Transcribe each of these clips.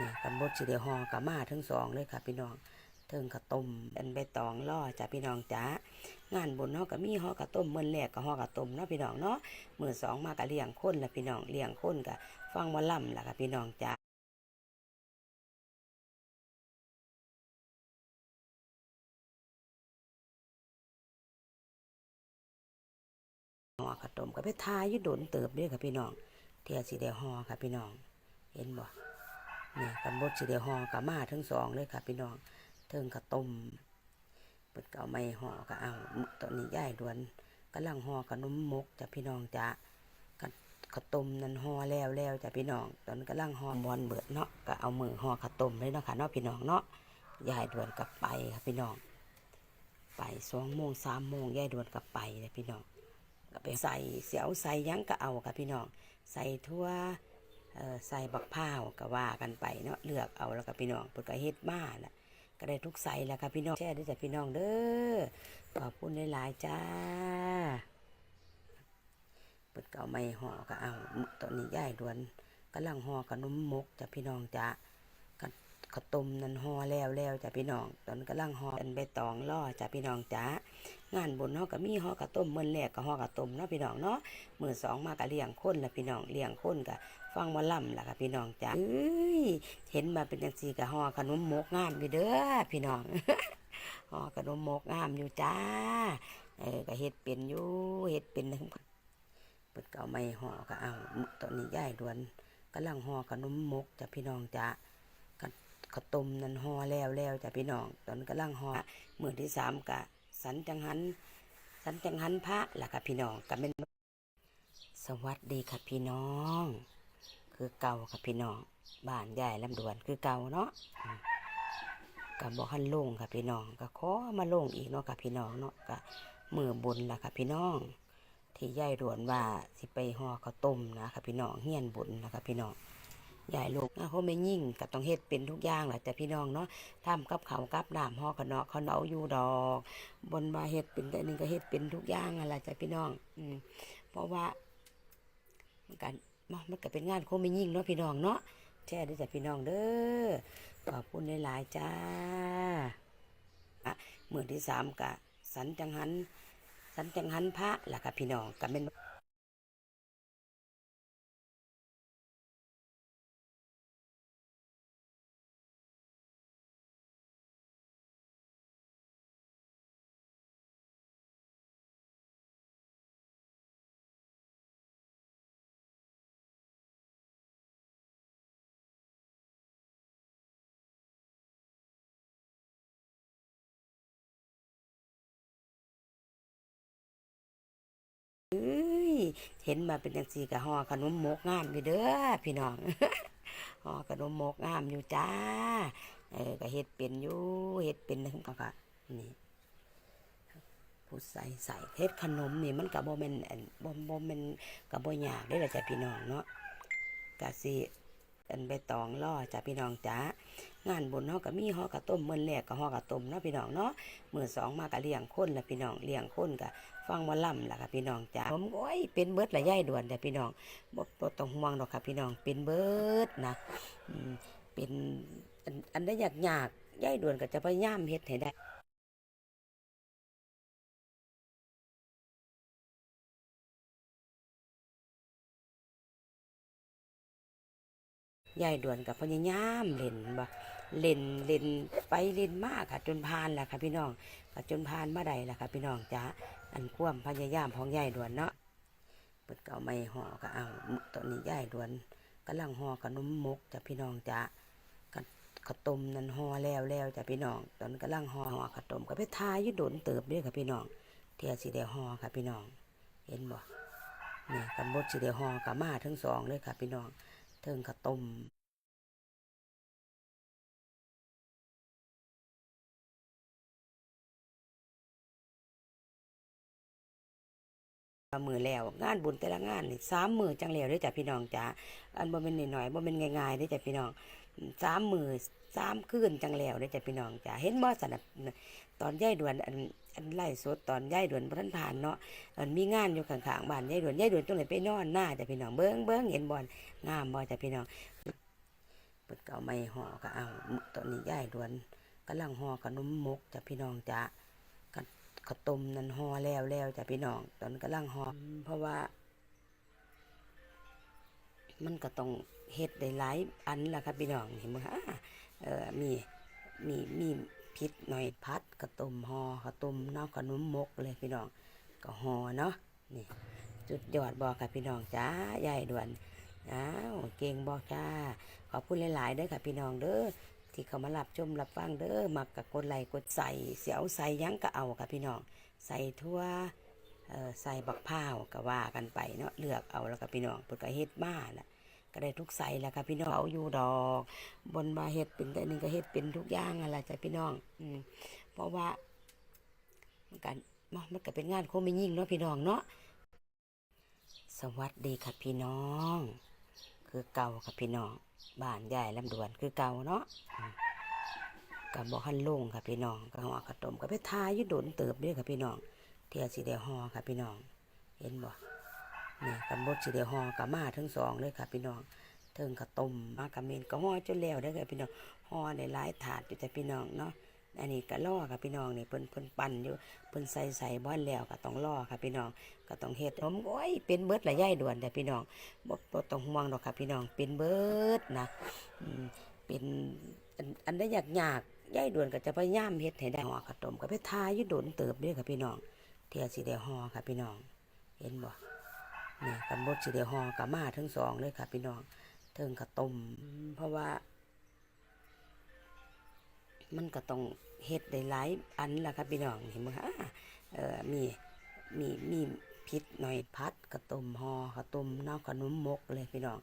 นี่กันบดสิเดียวหอกะมาทั้งสองเลยค่ะ พี่น้องเทิงข้าวต้มอันใบตองล่อจ้ะพี่น้องจ้างานบุญเฮาก็มีหอกระต้มเมื้อแรกก็หอกระต้มเนาะพี่น้องเนาะมื้อสองมาก็เลี้ยงคนละพี่น้องเลี้ยงคนก็ฟังมอล่ำละค่ะพี่น้องจ้าหอกระต้มก็ไปทายยู่โดนเติบเด้อค่ะพี่น้องเที่ยสิได้ห่อค่ะพี่น้อง เห็นบ่ นี่กันบดสิได้ห่อกะมาทั้งสองเลยค่ะพี่น้องเทิงข้าวต้มเปิดก็เอาไม่ห่อก็เอาตอนนี้ย่ายด่วนกำลังห่อขนมมกจ้ะพี่น้องจ้ะกข้าวต้มนั่นห่อแล้วแล้วจ้ะพี่น้อง ตอนนนกำลังห่อบอลเบิดเนาะก็เอามือห่อข้าวต้มเลยเนาะค่ะเนาะพี่น้องเนาะย่ายด่วนกลับไปค่ะพี่น้อง ไปสองโมงสามโมงย่ายด่วนกลับไปเลยพี่น้องก็ไปใส่เสียวใส่ยังก็เอาค่ะพี่น้อง ใส่ทั่ว ใส่บักพร้าวก็ว่ากันไปเนาะเลือกเอาแล้วก็พี่น้องเปิดก็เฮ็ดมาแหละก็ได้ทุกใส่แล้วค่ะพี่น้องแช่ได้จากพี่น้องเด้อขอบคุณหลายๆจ้าเปิดเก่าไม่ห่อก็เอาตอนนี้ย่ายดวนกำลังห่อกับนมมกจากพี่น้องจ้ะ ข้าวต้มนั่นห่อแล้วแล้วจ้ะพี่น้อง ตอนนนกำลังห่อเป็นใบตองล่อจ้ะพี่น้องจ้างานบุญเฮาก็มีห่อกระต้มมื้อแรกก็ห่อกระต้มเนาะพี่น้องเนาะมื้อสองมาก็เลี้ยงคนละพี่น้องเลี้ยงคนก็ฟังหมอลำล่ะค่ะพี่น้องจ้ะเอ้ยเห็นมาเป็นจังซี่ก็ห่อขนมมกงามอยู่เด้อพี่น้องห่อขนมมกงามอยู่จ้าเออก็เฮ็ดเป็นอยู่เฮ็ดเป็นทั้งเปิดก็เอาไม่ห่อก็เอาตอนนี้ย่ายด่วนกำลังห่อขนมมกจ้ะพี่น้องจ้ะ ข้าวต้มนั่นห่อแล้วแล้วจ้ะพี่น้อง ตอนนนกำลังห่อมื้อที่สามกะ สันจังหัน สันจังหันพระล่ะค่ะพี่น้องก็เป็นสวัสดีค่ะพี่น้อง คือเก่าค่ะพี่น้องบ้านใหญ่ลำดวนคือเก่าเนาะก็บบอกหันลงค่ะพี่น้องก็ขอมาลงอีกเนาะค่ะพี่น้องเนาะก็มือบุญล่ะค่ะพี่น้อง ที่ยายดวนว่าสิไปห่อข้าวต้มนะค่ะพี่น้องเฮียนบุญนะคะพี่น้อง ยายลูกนะเขาไม่ยิ่งก็ต้องเฮ็ดเป็นทุกอย่างแหละแต่พี่น้องเนาะทำกับเขากับน้ำห่อขาวเนาะเขาเนาอยู่ดอก บนมาเฮ็ดเป็นแต่นึงก็เฮ็ดเป็นทุกอย่างอะไรจ้ะพี่น้อง อืมเพราะว่ามันกันมันก็เป็นงานคงไม่ยิ่งเนาะพี่น้องเนาะแช่ด้วยจ้ะพี่น้องเด้อขอบคุณหลายๆจ้าอะเมื่อที่สามกะสันจังหัน สันจังหันพระล่ะค่ะพี่น้องก็เป็น เอ้ยเห็นมาเป็นจังซี่กะห่อขนมมกงามอยู่เด้อพี่น้องห่อขนมมกงามอยู่จ้า เออก็เฮ็ดเป็นอยู่เฮ็ดเป็นทั้งก็นี่ผู้ใส่ใส่เฮ็ดขนมนี่มันก็บ่มันบ่บ่แม่นก็บ่ยากเด้ละจ้ะพี่น้องเนาะก็สิอันใบตองล่อจ้ะพี่น้องจ้า งานบุญเฮาก็มีห่อกะต้มมื้อแรกก็ห่อกะต้มเนาะพี่น้องเนาะมื้อสองมาก็เลี้ยงคนละพี่น้องเลี้ยงคนก็ฟังหมอลำล่ะค่ะพี่น้องจ้าผมโอ้ยเป็นเบิดละยายด่วนเด้อพี่น้องบ่บ่ต้องห่วงดอกค่ะพี่น้องเป็นเบิดนะอืมเป็นอันอันใดยากยายด่วนก็จะพยายามเฮ็ดให้ได้ ยายด่วนกับพญายามเล่นบ่เล่นเล่นไปเล่นมากค่ะ จนพานแหละค่ะพี่น้องก็จนพานมาได้แหละค่ะพี่น้องจ้าอันควมพยายามของยายด่วนเนาะเปิดเก่าไม่ห่อก็เอาตอนนี้ยายด่วนกำลังห่อขนมมกจ้ะพี่น้องจ้าก็ข้าวต้มนั่นห่อแล้วแล้วจ้ะพี่น้อง ตอนกำลังห่อห่อข้าวต้มก็ไปทายอยู่โดนเติบด้วยค่ะพี่น้องเทียสิได้ห่อค่ะพี่น้อง เห็นบ่นี่ยกันบดสิได้ห่อกับมาทั้งสองเลยค่ะพี่น้อง เทิงข้าวต้มมือแล้วงานบุญแต่ละงานนี่สามมือจังแล้วเด้จ้ะพี่น้องจ้าอันบ่เป็นหน้อยๆบ่เป็นง่ายๆเด้จ้ะพี่น้องสามมือสามคืนจังแล้วเด้จ้ะพี่น้องจ้าเห็นบ่สนับตอนย่ายด่วนอัน อันไล่สดตอนย่ายด่วนบ่ทันผ่านเนาะอันมีงานอยู่ข้างๆบ้านย่ายด่วนย่ายด่วนตรงไหนไปนอนหน้าจะพี่น้องเบิ่งเบิ่งเห็นบ่งามบ่จ้ะพี่น้องเปิดเก็เอาไม่ห่อก็เอาตอนนี้ย่ายด่วนกำลังห่อขนมมกจะพี่น้องจ้ะก็ข้าวต้มนั่นห่อแล้วแล้วจ้ะพี่น้อง ตอนกำลังห่อเพราะว่า มันก็ต้องเฮ็ดได้หลายอันล่ะครับพี่น้องเห็นบ่ฮะเออมีมีมี พิษหน่อยพัดกระต้มห่อข้าวต้มนาะขนมมกเลยพี่น้องก็ห่อเนาะนี่จุดยอดบอกค่ะพี่น้องจ้ายายด่วนอ้าวเก่งบอกจ้าขอบคุณหลายๆเด้อค่ะพี่น้องเด้อที่เขามารับชมรับฟังเด้อมักกับกดไลค์กดใส่เสียวใส่ยั้งก็เอาค่ะพี่น้อง ใส่ทั่วใส่บักพร้าวก็ว่ากันไปเนาะเลือกเอาแล้วค่ะพี่น้องเพิ่นก็เฮ็ดมาล่ะ ก็ได้ทุกใส่แล้วค่ะพี่น้องเอาอยู่ดอก บนบาเฮ็ดเป็นแต่หนึงก็เฮ็ดเป็นทุกอย่างอะไรจ้ะพี่น้อง อืมเพราะว่ามันกันเนมันก็เป็นงานโคไม่ยิ่งเนาะพี่น้องเนาะสวัสดีค่ะพี่น้อง คือเก่าค่ะพี่น้องบ้านใหญ่ลำดวนคือเก่าเนาะกับบ่คันลงค่ะพี่น้องกับห่อกระตมกับไปทายยุดนเติบด้วยค่ะพี่น้องเทียสีเดียวห่อค่ะพี่น้อง เห็นบ่ นี่กันบดสีเดียวห่อกับมาทั้งสองเลยค่ะพี่น้องเทิงกระต้มมากับเมนก็ห่อจนแล้วได้ค่ะพี่น้องห่อในหลายถาดอยู่แต่พี่น้องเนาะอันนี้ก็ล่อค่ะพี่น้องนี่เพิ่นเพิ่นปั่นอยู่เพิ่นใส่ใส่บ้านแล้วก็ต้องล่อค่ะพี่น้องก็ต้องเฮ็ดผมโอ้ยเป็นเบิดละย่ายด่วนแต่พี่น้องบ่บ่ต้องห่วงดอกค่ะพี่น้องเป็นเบิดนะอืมเป็นอันอันได้ยากยากย่ายด่วนก็จะพยายามเฮ็ดให้ได้ห่อข้าวต้มก็ไปทาอยู่โดนเติบด้วยค่ะพี่น้องเทียสิได้ห่อค่ะพี่น้อง เห็นบ่ นี่กันบดสิได้ห่อกับมาทั้งสองเลยค่ะ พี่น้องเทิงข้าวต้มอืมเพราะว่า มันก็ต้องเฮ็ดได้หลายอันละครับพี่น้องเห็นบ่ฮะเออมีมีมีพิษหน่อยพัดกระต้มห่อข้าวต้มนาะขนมมกเลยพี่น้อง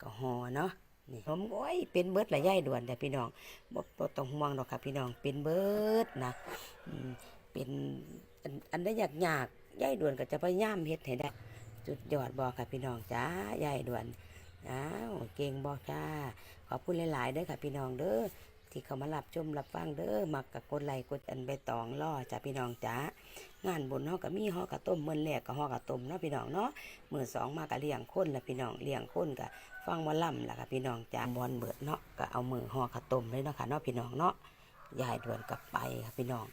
ก็ห่อเนาะนี่ผมโอ้ยเป็นเบิดละย่ายด่วนแต่พี่น้องบ่บ่ต้องห่วงดอกค่ะพี่น้อง เป็นเบิดนะเป็นอันอันได้ยากยากย่ายด่วนก็จะพยายามเฮ็ดให้ได้ จุดยอดบอกค่ะพี่น้องจ้ายายด่วนอ้าวเก่งบอกจ้า ขอบคุณหลายๆเด้อค่ะพี่น้องเด้อที่เขามารับชมรับฟังเด้อมักกับกดไลค์กดอันใบตองล่อจ้าพี่น้องจ้างานบุญเฮาก็มีฮอกระต้มเมื้อแรกก็ฮอกระต้มเนาะพี่น้องเนาะมื้อสองมาก็เลี้ยงคนละพี่น้องเลี้ยงคนก็ฟังมอลำละค่ะพี่น้องจ้าบอลเบิดเนาะก็เอามือฮอกระต้มเลยเนาะค่ะเนาะพี่น้องเนาะยายด่วนกลับไปค่ะพี่น้อง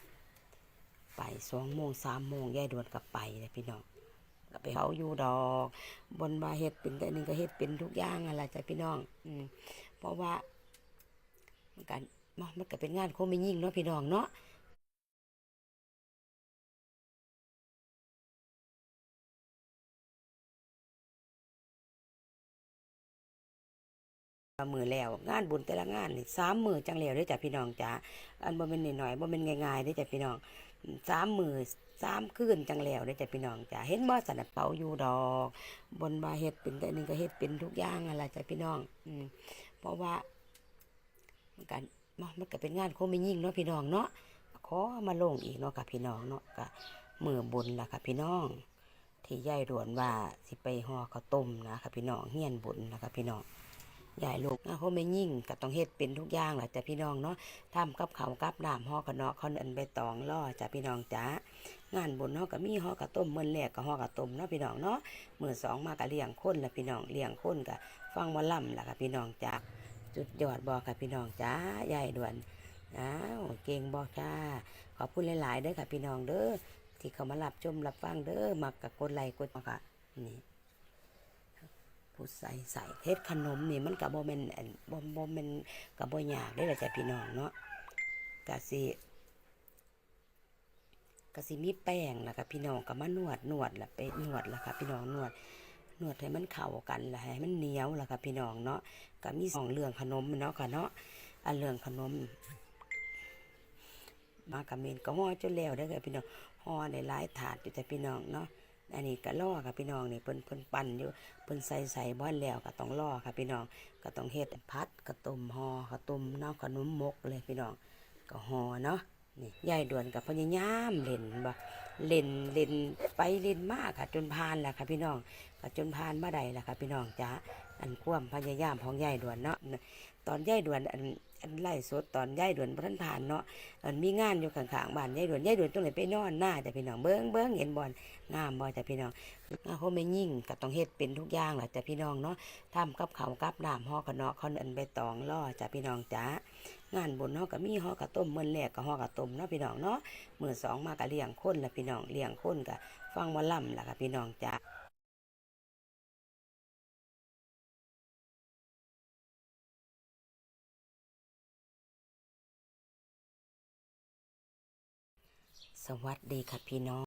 ไปสองโมงสามโมงยายด่วนกลับไปเลยพี่น้อง ก็ไปเขาอยู่ดอก บนบาเฮ็ดเป็นแต่หนึงก็เฮ็ดเป็นทุกอย่างอะไรจ้ะพี่น้อง อืมเพราะว่ามันกันเนาะมันก็เป็นงานโคไม่ยิ่งเนาะพี่น้องเนาะมือแล้วงานบุญแต่ละงานนี่สามมือจังแล้วเด้จ้ะพี่น้องจ้าอันบ่เป็นน้อยๆบ่เป็นง่ายๆเด้จ้ะพี่น้อง สามมือสามคืนจังแล้วเด้อจ้ะพี่น้องจ้าเห็นบ่สนับเป๋าอยู่ดอก บนบาเฮ็ดเป็นแต่หนึงก็เฮ็ดเป็นทุกอย่างอะไรจ้ะพี่น้อง อืมเพราะว่ามันกันเนมันก็เป็นงานโคไม่ยิ่งเนาะพี่น้องเนาะขอมาลงอีกเนาะกับพี่น้องเนาะก็มือบุญล่ะค่ะพี่น้อง ที่ยายรวนว่าสิไปห่อข้าวต้มนะคะพี่น้องเฮียนบุญนะคะพี่น้อง ยายลูกงานโคมไม่ยิ่งก็ต้องเฮ็ดเป็นทุกอย่างแหละจ้ะพี่น้องเนาะทำกับเขากับน้ำห่อกันเนาะเขาอันใบตองล่อจ้ะพี่น้องจ้างานบุญเนาะก็มีห่อข้าวต้มเมื้อแรกก็ห่อข้าวต้มเนาะพี่น้องเนาะเมื้อสองมาก็เลี้ยงคนละพี่น้องเลี้ยงคนก็ฟังมอลำละค่ะพี่น้องจ้าจุดยอดบอกค่ะพี่น้องจ้ายายด่วนอ้าวเก่งบอกจ้าขอบคุณหลาย ๆ เด้อค่ะพี่น้องเด้อที่เขามารับชมรับฟังเด้อมักกับกดไลค์กดค่ะนี่ ผู้ใส่ใส่เฮ็ดขนมนี่มันกับโบเมนอันบ่บ่แมนกับโบยากได้ละจ้ะพี่น้องเนาะกะสิกะสิมีแป้งแล้วค่ะพี่น้องก็มานวดนวดละไปนวดละค่ะพี่น้องนวดนวดให้มันเข้ากันละให้มันเหนียวละค่ะพี่น้องเนาะก็มีสองเรื่องขนมเนาะค่ะเนาะอันเรื่องขนมมากระเมนก็ห่อจนแล้วได้อค่ะพี่น้องห่อในหลายถาดอยู่แต่พี่น้องเนาะ อันนี้ก็ล่อค่ะพี่น้องนี่เพิ่นเพิ่นปั่นอยู่เพิ่นใส่ใส่บ้านแล้วก็ต้องล่อค่ะพี่น้องก็ต้องเฮ็ดพัดกระต้มห่อข้าวต้มน้ำขนมมกเลยพี่น้องก็ห่อเนาะนี่ยายด่วนกับพญายามเล่นบ่เล่นเล่นไปเล่นมากค่ะ จนพานแหละค่ะพี่น้องก็จนพานมาใดแหละค่ะพี่น้องจ้า อันความพยายามของยายด่วนเนาะตอนยายด่วนอันอันไล่สดตอนยายด่วนบ่ทันผ่านเนาะอันมีงานอยู่ข้างๆบ้านยายด่วนยายด่วนตรงไหนไปนอนหน้าจ้ะพี่น้องเบิ่งเบิ่งเห็นบ่งามบ่จ้ะพี่น้องงานเขาไม่ยิ่งก็ต้องเฮ็ดเป็นทุกอย่างแหละจ้ะพี่น้องเนาะทำกับเขากับน้ำห่อกะเนาะเขาอันใบตองล่อจ้ะพี่น้องจ๋างานบุญเฮาก็มีห่อกะต้มเมื้อแรกก็ห่อกะต้มเนาะพี่น้องเนาะเมื้อสองมาก็เลี้ยงคนละพี่น้องเลี้ยงคนก็ฟังมอลำล่ะค่ะพี่น้องจ๋า สวัสดีค่ะพี่น้อง